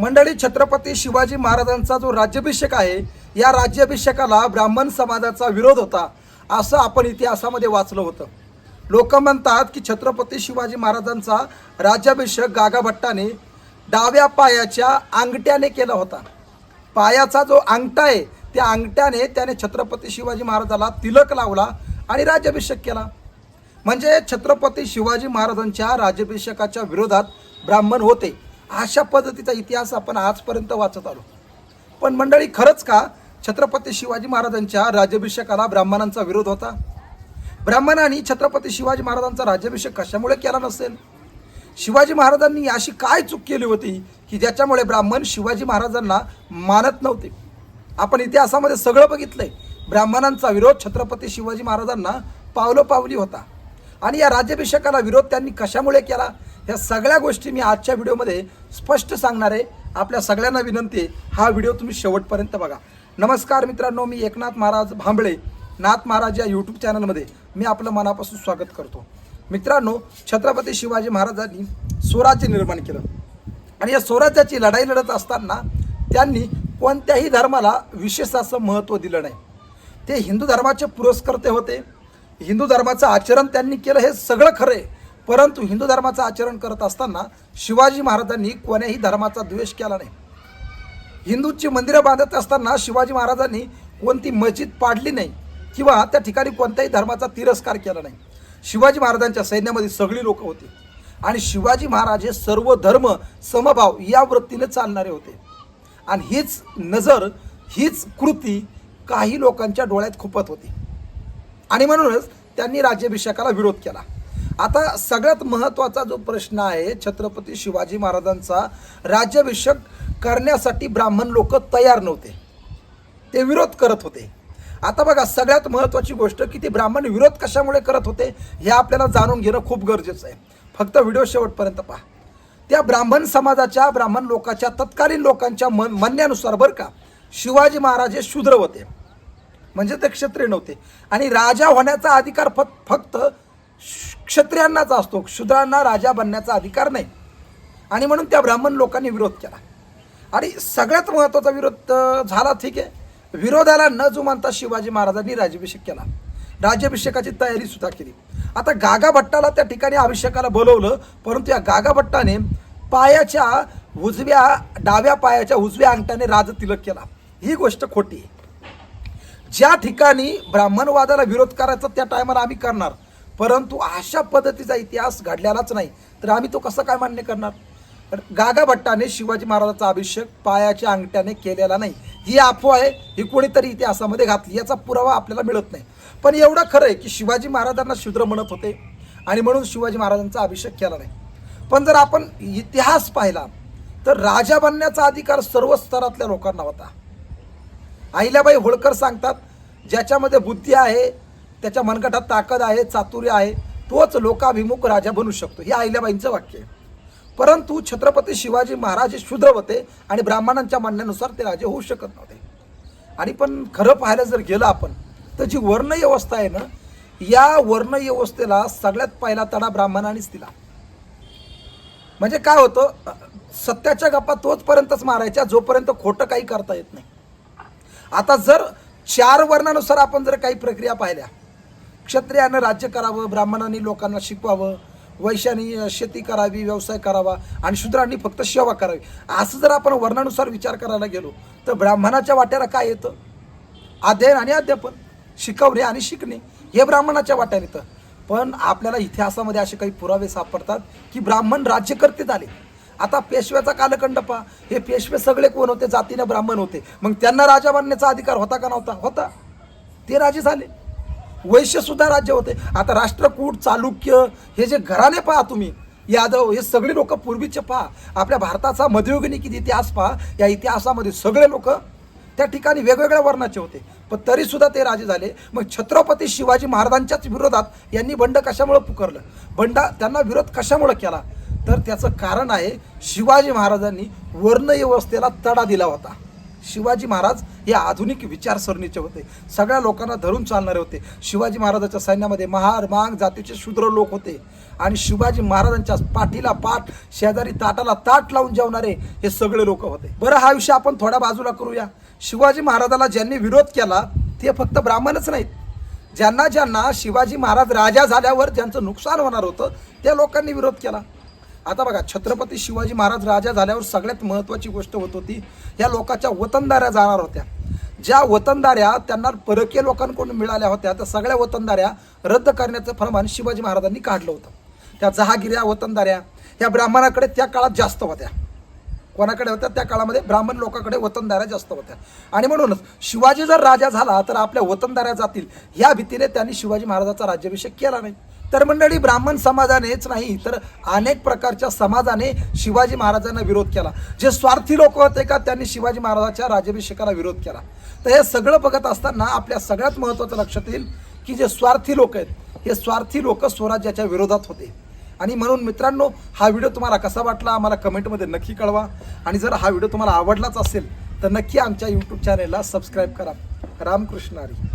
मंडळी छत्रपती शिवाजी महाराजांचा जो राज्याभिषेक आहे या राज्याभिषेकाला ब्राह्मण समाजाचा विरोध होता असं आपण इतिहासामध्ये वाचलं होतं. लोक म्हणतात की छत्रपती शिवाजी महाराजांचा राज्याभिषेक गागाभट्टाने डाव्या पायाच्या अंगठ्याने केला होता. पायाचा जो अंगठा आहे त्या अंगठ्याने त्याने छत्रपती शिवाजी महाराजाला तिलक लावला आणि राज्याभिषेक केला. म्हणजे छत्रपती शिवाजी महाराजांच्या राज्याभिषेकाच्या विरोधात ब्राह्मण होते. अशा पद्धतीचा इतिहास आपण आजपर्यंत वाचत आलो. पण मंडळी खरंच का? छत्रपती शिवाजी महाराजांच्या राज्याभिषेकाला ब्राह्मणांचा विरोध होता? ब्राह्मणांनी छत्रपती शिवाजी महाराजांचा राज्याभिषेक कशामुळे केला नसेल? शिवाजी महाराजांनी अशी काय चूक केली होती की ज्याच्यामुळे ब्राह्मण शिवाजी महाराजांना मानत नव्हते? आपण इतिहासामध्ये सगळं बघितलंय. ब्राह्मणांचा विरोध छत्रपती शिवाजी महाराजांना पावलोपावली होता. आणि या राज्याभिषेकाला विरोध त्यांनी कशामुळे केला? ह्या सगळ्या गोष्टी मी आजच्या व्हिडिओमध्ये स्पष्ट सांगणार आहे. आपल्या सगळ्यांना विनंती आहे हा व्हिडिओ तुम्ही शेवटपर्यंत बघा. नमस्कार मित्रांनो मी एकनाथ महाराज भांबळे नाथ महाराज या यूट्यूब चॅनलमध्ये मी आपलं मनापासून स्वागत करतो. मित्रांनो छत्रपती शिवाजी महाराजांनी स्वराज्य निर्माण केलं. आणि या स्वराज्याची लढाई लढत असताना त्यांनी कोणत्याही धर्माला विशेष असं महत्त्व दिलं नाही. ते हिंदू धर्माचे पुरस्कर्ते होते. हिंदू धर्माचं आचरण त्यांनी केलं हे सगळं खरं आहे. परंतु हिंदू धर्माचं आचरण करत असताना शिवाजी महाराजांनी कोण्याही धर्माचा द्वेष केला नाही. हिंदूची मंदिरं बांधत असताना शिवाजी महाराजांनी कोणती मस्जिद पाडली नाही किंवा त्या ठिकाणी कोणत्याही धर्माचा तिरस्कार केला नाही. शिवाजी महाराजांच्या सैन्यामध्ये सगळी लोक होती. आणि शिवाजी महाराज हे सर्व धर्म समभाव या वृत्तीने चालणारे होते. आणि हीच नजर हीच कृती काही लोकांच्या डोळ्यात खुपत होती. आणि म्हणूनच त्यांनी राज्याभिषेकाला विरोध केला. आता सगळ्यात महत्त्वाचा जो प्रश्न आहे छत्रपती शिवाजी महाराजांचा राज्याभिषेक करण्यासाठी ब्राह्मण लोक तयार नव्हते. ते विरोध करत होते. आता बघा सगळ्यात महत्त्वाची गोष्ट की ते ब्राह्मण विरोध कशामुळे करत होते हे आपल्याला जाणून घेणं खूप गरजेचं आहे. फक्त व्हिडिओ शेवटपर्यंत पहा. त्या ब्राह्मण समाजाच्या ब्राह्मण लोकांच्या तत्कालीन लोकांच्या मन म्हणण्यानुसार बरं का शिवाजी महाराज हे शूद्र होते. म्हणजे ते क्षत्रिय नव्हते. आणि राजा होण्याचा अधिकार फक्त क्षत्रियांनाच असतो. शूद्रांना राजा बनण्याचा अधिकार नाही. आणि म्हणून त्या ब्राह्मण लोकांनी विरोध केला. आणि सगळ्यात महत्त्वाचा विरोध झाला ठीक आहे. विरोधाला न जुमानता शिवाजी महाराजांनी राज्याभिषेक केला. राज्याभिषेकाची तयारी सुद्धा केली. आता गागा भट्टाला त्या ठिकाणी अभिषेकाला बोलवलं परंतु या गागा भट्टाने पायाच्या उजव्या डाव्या पायाच्या उजव्या अंगठ्याने राज तिलक केला. ही गोष्ट खोटी आहे. ज्या ठिकाणी ब्राह्मणवादाला विरोध करायचा त्या टायमाला आम्ही करणार. परंतु अशा पद्धतीचा इतिहास घडलेलाच नाही. तर आम्ही तो कसं काय मान्य करणार? तर गागा भट्टाने शिवाजी महाराजांचा अभिषेक पायाच्या अंगठ्याने केलेला नाही. ही अफवा आहे ही कोणीतरी इतिहासामध्ये घातली याचा पुरावा आपल्याला मिळत नाही. पण एवढं खरं आहे की शिवाजी महाराजांना शूद्र म्हणत होते आणि म्हणून शिवाजी महाराजांचा अभिषेक केला नाही. पण जर आपण इतिहास पाहिला तर राजा बनण्याचा अधिकार सर्व स्तरातल्या लोकांना होता. अहिल्याबाई होळकर सांगतात ज्याच्यामध्ये बुद्धी आहे त्याच्या मनगटात ताकद आहे चातुर्य आहे तोच लोकाभिमुख राजा बनू शकतो. हे अहिल्याबाईंचं वाक्य आहे. परंतु छत्रपती शिवाजी महाराज हे शूद्र होते आणि ब्राह्मणांच्या म्हणण्यानुसार ते राजे होऊ शकत नव्हते. आणि पण खरं पाहायला जर गेलं आपण तर जी वर्ण व्यवस्था आहे ना या वर्ण व्यवस्थेला सगळ्यात पहिला तडा ब्राह्मणानेच दिला. म्हणजे काय होतं सत्याच्या गप्पा तोचपर्यंतच मारायच्या जोपर्यंत खोटं काही करता येत नाही. आता जर चार वर्णानुसार आपण जर काही प्रक्रिया पाहिल्या क्षत्रियानं राज्य करावं ब्राह्मणांनी लोकांना शिकवावं वैशानी शेती करावी व्यवसाय करावा आणि शूद्रांनी फक्त सेवा करावी असं जर आपण वर्णानुसार विचार करायला गेलो तर ब्राह्मणाच्या वाट्याला काय येतं? अध्ययन आणि अध्यापन शिकवणे आणि शिकणे हे ब्राह्मणाच्या वाट्याने येतं. पण आपल्याला इतिहासामध्ये असे काही पुरावे सापडतात की ब्राह्मण राज्यकर्ते झाले. आता पेशव्याचा कालखंड पहा. हे पेशवे सगळे कोण होते? जातीने ब्राह्मण होते. मग त्यांना राजा बनण्याचा अधिकार होता का नव्हता? होता. ते राजे झाले. वैश्यसुद्धा राज्य होते. आता राष्ट्रकूट चालुक्य हे जे घराणे पहा तुम्ही यादव हे सगळे लोक पूर्वीचे पहा. आपल्या भारताचा मध्ययुगीन किती इतिहास पहा या इतिहासामध्ये सगळे लोक त्या ठिकाणी वेगवेगळ्या वर्णाचे होते. पण तरीसुद्धा ते राजे झाले. मग छत्रपती शिवाजी महाराजांच्याच विरोधात यांनी बंड कशामुळं पुकारलं? बंडा त्यांना विरोध कशामुळं केला? तर त्याचं कारण आहे शिवाजी महाराजांनी वर्णव्यवस्थेला तडा दिला होता. शिवाजी महाराज हे आधुनिक विचारसरणीचे होते. सगळ्या लोकांना धरून चालणारे होते. शिवाजी महाराजाच्या सैन्यामध्ये महार मांग जातीचे शूद्र लोक होते. आणि शिवाजी महाराजांच्या पाठीला पाठ शेजारी ताटाला ताट लावून जेवणारे हे सगळे लोक होते. बरं हा विषय आपण थोडा बाजूला करूया. शिवाजी महाराजाला ज्यांनी विरोध केला ते फक्त ब्राह्मणच नाहीत. ज्यांना ज्यांना शिवाजी महाराज राजा झाल्यावर ज्यांचं नुकसान होणार होतं त्या लोकांनी विरोध केला. आता बघा छत्रपती शिवाजी महाराज राजा झाल्यावर सगळ्यात महत्त्वाची गोष्ट होत होती या लोकांच्या वतनदाऱ्या जाणार होत्या. ज्या वतनदाऱ्या त्यांना परकीय लोकांकडून मिळाल्या होत्या त्या सगळ्या वतनदाऱ्या रद्द करण्याचं फरमान शिवाजी महाराजांनी काढलं होतं. त्या जहागिऱ्या वतनदाऱ्या ह्या ब्राह्मणाकडे त्या काळात जास्त होत्या. कोणाकडे होत्या? त्या काळामध्ये ब्राह्मण लोकांकडे वतनदाऱ्या जास्त होत्या. आणि म्हणूनच शिवाजी जर राजा झाला तर आपल्या वतनदाऱ्या जातील. या भीतीने त्यांनी शिवाजी महाराजाचा राज्याभिषेक केला नाही. तर मंडळी ब्राह्मण समाजानेच नाही तर अनेक प्रकारच्या समाजाने शिवाजी महाराजांना विरोध केला. जे स्वार्थी लोक होते का त्यांनी शिवाजी महाराजाच्या राज्याभिषेकाला विरोध केला. तर हे सगळं बघत असताना आपल्या सगळ्यात महत्त्वाचं लक्षात येईल की जे स्वार्थी लोक आहेत हे स्वार्थी लोक स्वराज्याच्या विरोधात होते. आणि म्हणून मित्रांनो हा व्हिडिओ तुम्हाला कसा वाटला आम्हाला कमेंटमध्ये नक्की कळवा. आणि जर हा व्हिडिओ तुम्हाला आवडलाच असेल तर नक्की आमच्या यूट्यूब चॅनेलला सबस्क्राईब करा. रामकृष्ण हरी.